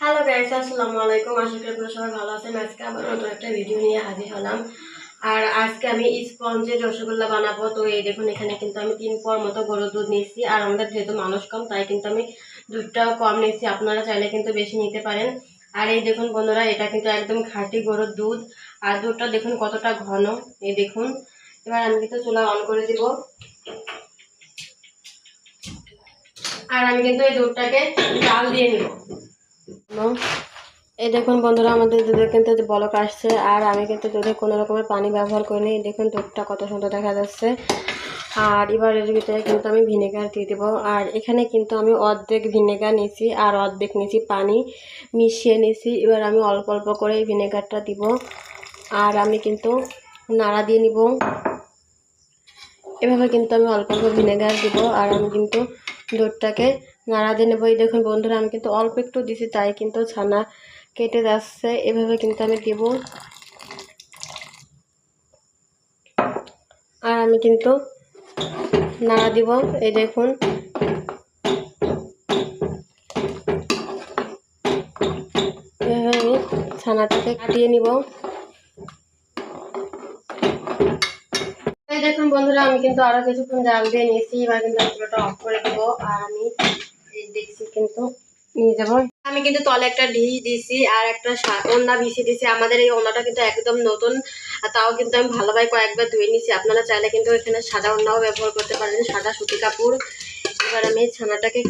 Hello guys আসসালামু আলাইকুম আশা করি আপনারা সবাই ভালো আছেন। আজকে আবার নতুন একটা ভিডিও নিয়ে হাজির হলাম। আর আজকে আমি স্পঞ্জের রসগোল্লা বানাবো। তো এই দেখুন, এখানে কিন্তু আমি তিন পর মতো গরুর দুধ নিয়েছি। আর আমাদের যেহেতু মানুষ কম, তাই কিন্তু আমি দুধটাও কম নিয়েছি। আপনারা চাইলে কিন্তু বেশি নিতে পারেন। আর এই দেখুন বন্ধুরা, এটা কিন্তু একদম খাঁটি গরুর দুধ। আর দুধটা দেখুন কতটা ঘন। এই দেখুন, এবার আমি কিন্তু চুলা অন করে দিব। আর আমি কিন্তু এই দুধটাকে জাল দিয়ে নিব। এই দেখুন বন্ধুরা, আমাদের দুধে কিন্তু বলক আসছে, আর আমি কিন্তু দুধে কোনো রকমের পানি ব্যবহার করিনি। এই দেখুন দুধটা কত সুন্দর দেখা যাচ্ছে। আর এবার এর ভিতরে কিন্তু আমি ভিনেগার দিয়ে দেবো। আর এখানে কিন্তু আমি অর্ধেক ভিনেগার নিয়েছি আর অর্ধেক নিয়েছি পানি মিশিয়ে নিয়েছি। এবার আমি অল্প অল্প করে এই ভিনেগারটা দিব। আর আমি কিন্তু নাড়া দিয়ে নিব। এভাবে কিন্তু আমি অল্প অল্প ভিনেগার দিব। আর আমি কিন্তু দুধটাকে নাড়া দিয়ে নেব। এই দেখুন বন্ধুরা, আমি কিন্তু অল্প একটু দিছি, তাই কিন্তু ছানা কেটে যাচ্ছে। এভাবে কিন্তু আমি দিব। আর আমি কিন্তু নাড়া দিব। এই দেখুন। এভাবে আমি ছানাটাকে কাটিয়ে নিব। দেখুন বন্ধুরা, আমি কিন্তু আরও কিছুক্ষণ জাল দিয়ে নিয়েছি। এবার কিন্তু অফ করে দেবো। আর আমি কিন্তু নিয়ে যাব। আমি কিন্তু তলে একটা ঢিস দিছি আর একটা সা- ওড়না বিছিয়ে দিছি। আমাদের এই ওড়নাটা কিন্তু একদম নতুন। তাও কিন্তু আমি ভালোভাবে কয়েকবার ধুয়ে নিছি। আপনারা চাইলে কিন্তু এখানে সাদা ওড়নাও ব্যবহার করতে পারেন, সাদা সুতি কাপড়। এবার আমি ছানাটাকে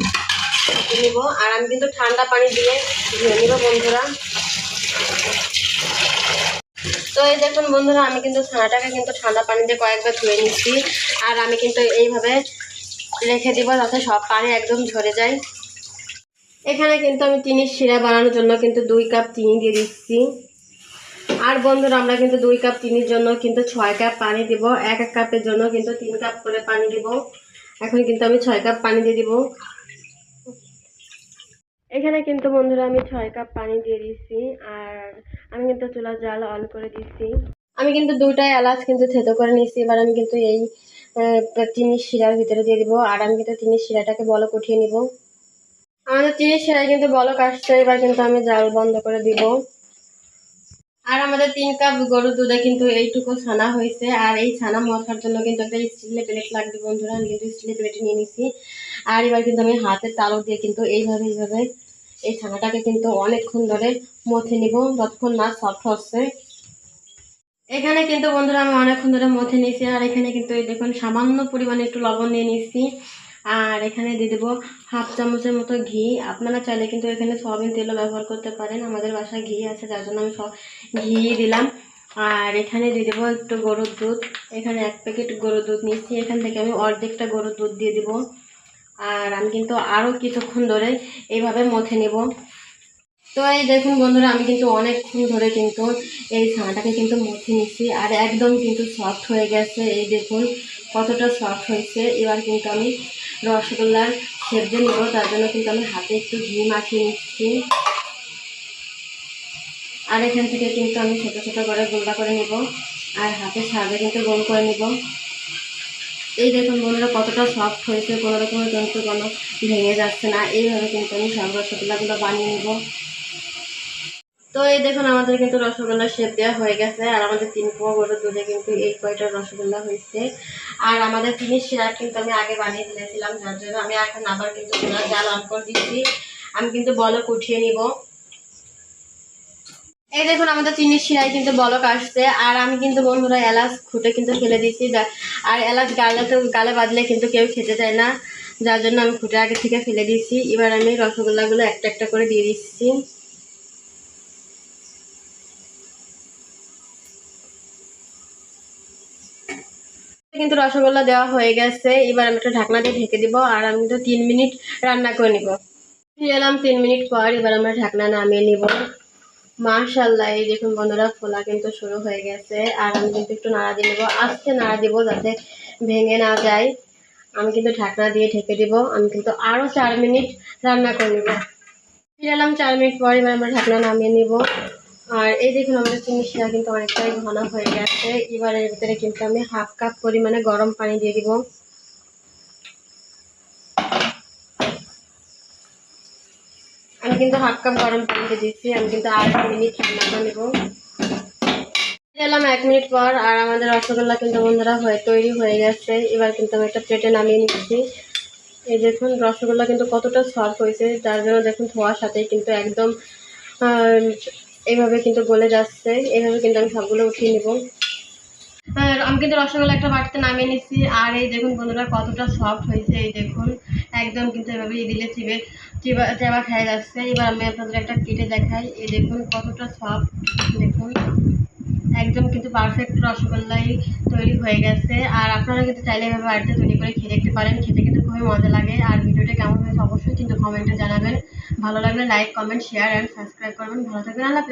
নিব। আর আমি কিন্তু ঠান্ডা পানি দিয়ে ধুয়ে নিব, বন্ধুরা। তো এই দেখুন বন্ধুরা, আমি কিন্তু ছানাটাকে কিন্তু ঠান্ডা পানি দিয়ে কয়েকবার ধুয়ে নিচ্ছি আর আমি কিন্তু এইভাবে রেখে দিব যাতে সব পানি একদম ঝরে যায়। এখানে কিন্তু আমি চিনির শিরা বানানোর জন্য কিন্তু দুই কাপ চিনি দিয়ে দিচ্ছি। আর বন্ধুরা, আমরা কিন্তু দুই কাপ চিনির জন্য কিন্তু ছয় কাপ পানি দিব। এক এক কাপের জন্য কিন্তু তিন কাপ করে পানি দিব। এখন কিন্তু আমি ছয় কাপ পানি দিয়ে দিব। এখানে কিন্তু বন্ধুরা, আমি ছয় কাপ পানি দিয়ে দিচ্ছি। আর আমি কিন্তু চুলার জাল অন করে দিচ্ছি। আমি কিন্তু দুইটা এলাচ কিন্তু থেতো করে নিচ্ছি এবার আমি কিন্তু এই চিনির শিরার ভিতরে দিয়ে দিব। আর আমি কিন্তু চিনির শিরাটাকে বলক উঠিয়ে নিব। আমাদের চিনির শিরায় কিন্তু বলক আসছে, এবার কিন্তু আমি জাল বন্ধ করে দিব। আর আমাদের তিন কাপ গরুর দুধে কিন্তু এইটুকু ছানা হয়েছে, আর এই ছানা মশার জন্য কিন্তু একটা স্টিলের প্লেট লাগবে বন্ধুরা, আমি কিন্তু স্টিলের প্লেটে নিয়ে নিছি। আর এবার কিন্তু আমি হাতের তালু দিয়ে কিন্তু এইভাবে এইভাবে এই ছানাটাকে কিন্তু অনেকক্ষণ ধরে মথে নিব, যতক্ষণ না সফট হচ্ছে। এখানে কিন্তু বন্ধুরা আমি অনেকক্ষণ ধরে মথে নিয়েছি, আর এখানে কিন্তু দেখুন সামান্য পরিমাণে একটু লবণ নিয়ে নিচ্ছি আর এখানে দিয়ে দেবো হাফ চামচের মতো ঘি। আপনারা চাইলে কিন্তু এখানে সয়াবিন তেলও ব্যবহার করতে পারেন। আমাদের বাসায় ঘি আছে, যার জন্য আমি সব ঘি দিলাম। আর এখানে দিয়ে দেবো একটু গরুর দুধ। এখানে এক প্যাকেট গরুর দুধ নিচ্ছি এখান থেকে আমি অর্ধেকটা গরুর দুধ দিয়ে দেবো। আর আমি কিন্তু আরও কিছুক্ষণ ধরে এইভাবে মথে নেব। তো এই দেখুন বন্ধুরা, আমি কিন্তু অনেকক্ষণ ধরে কিন্তু এই ছানাটাকে কিন্তু মথে নিচ্ছি। আর একদম কিন্তু সফট হয়ে গেছে। এই দেখুন কতটা সফট হয়েছে। এবার কিন্তু আমি রসগোল্লার সেদ্ধে নেব, তার জন্য কিন্তু আমি হাতে একটু ঘি মাখিয়ে নিচ্ছি। আর এখান থেকে কিন্তু আমি ছোটো ছোটো করে গোলটা করে নেব, আর হাতে সাহায্যে কিন্তু গোল করে নেব। এই দেখুন বন্ধুরা, কতটা সফট হয়েছে, কোনো রকমের কিন্তু কোনো ভেঙে যাচ্ছে না। এইভাবে কিন্তু আমি সব রসগোল্লাগুলো বানিয়ে নেব। তো এই দেখুন, আমাদের কিন্তু রসগোল্লা শেপ দেওয়া হয়ে গেছে। আর আমাদের তিন পোয়া গরুর দুধে কিন্তু এই কয়টা রসগোল্লা হয়েছে। আর আমাদের চিনির শিরা কিন্তু আমি আগে বানিয়ে ফেলেছিলাম, যার জন্য আমি এখন আবার কিন্তু জাল অন করে দিচ্ছি। আমি কিন্তু বলক উঠিয়ে নিব। এই দেখুন, আমাদের চিনির শিরায় কিন্তু বলক আসছে। আর আমি কিন্তু বন্ধুরা এলাচ খুঁটে কিন্তু ফেলে দিচ্ছি আর এলাচ গালে তো, গালে বাঁধলে কিন্তু কেউ খেতে চায় না। যার জন্য আমি খুঁটে আগে থেকে ফেলে দিচ্ছি এবার আমি রসগোল্লাগুলো একটা একটা করে দিয়ে দিচ্ছি। কিন্তু রসগোল্লা দেওয়া হয়ে গেছে। এবার আমি একটা ঢাকনা দিয়ে ঢেকে দিব আর আমি কিন্তু তিন মিনিট রান্না করে নিব। ফিরে এলাম তিন মিনিট পর এবার আমরা ঢাকনা নামিয়ে নিব। মার্শাল্লাহ এই দেখুন বন্ধুরা, ফোলা কিন্তু শুরু হয়ে গেছে। আর আমি কিন্তু একটু নাড়া দিয়ে নেব। আস্তে নাড়া দিব যাতে ভেঙে না যায়। আমি কিন্তু ঢাকনা দিয়ে ঢেকে দিব। আমি কিন্তু আরও চার মিনিট রান্না করে নিব। ফিরে এলাম চার মিনিট পর এবার আমরা ঢাকনা নামিয়ে নিব। আর এই দেখুন, আমাদের চিনি শিরা কিন্তু অনেকটাই ঘন হয়ে গেছে। এবার এর ভিতরে কিন্তু আমি হাফ কাপ পরিমাণে গরম পানি দিয়ে দিব। আমি কিন্তু হাফ কাপ গরম পানিতে দিচ্ছি আমি কিন্তু আর এক মিনিট করে নেব। এলাম এক মিনিট পর, আর আমাদের রসগোল্লা কিন্তু বন্ধুরা হয়ে তৈরি হয়ে গেছে। এবার কিন্তু আমি একটা প্লেটে নামিয়ে নিচ্ছি। এই দেখুন, রসগোল্লা কিন্তু কতটা সফট হয়েছে। যার জন্য দেখুন, ধোয়ার সাথেই কিন্তু একদম এইভাবে কিন্তু গলে যাচ্ছে। এইভাবে কিন্তু আমি সবগুলো উঠিয়ে নেব। আমি কিন্তু রসগোল্লা একটা বাড়িতে নামিয়ে নিচ্ছি। আর এই দেখুন বন্ধুরা, কতটা সফট হয়েছে এই দেখুন। একদম কিন্তু এভাবে দিলে চিবা, চেবা খেয়ে যাচ্ছে। এবার আমি আপনাদের একটা কেটে দেখাই। এই দেখুন কতটা সফট দেখুন। একদম কিন্তু পারফেক্ট রসগোল্লাই তৈরি হয়ে গেছে। আর আপনারা কিন্তু চাইলে এভাবে বাড়িতে তৈরি করে খেয়ে দেখতে পারেন। খেতে কিন্তু খুবই মজা লাগে। আর ভিডিওটা কেমন হয়েছে অবশ্যই কিন্তু কমেন্টে জানাবেন। ভালো লাগলে like comment share and subscribe করবেন। ভালো থাকবেন। আল্লাহ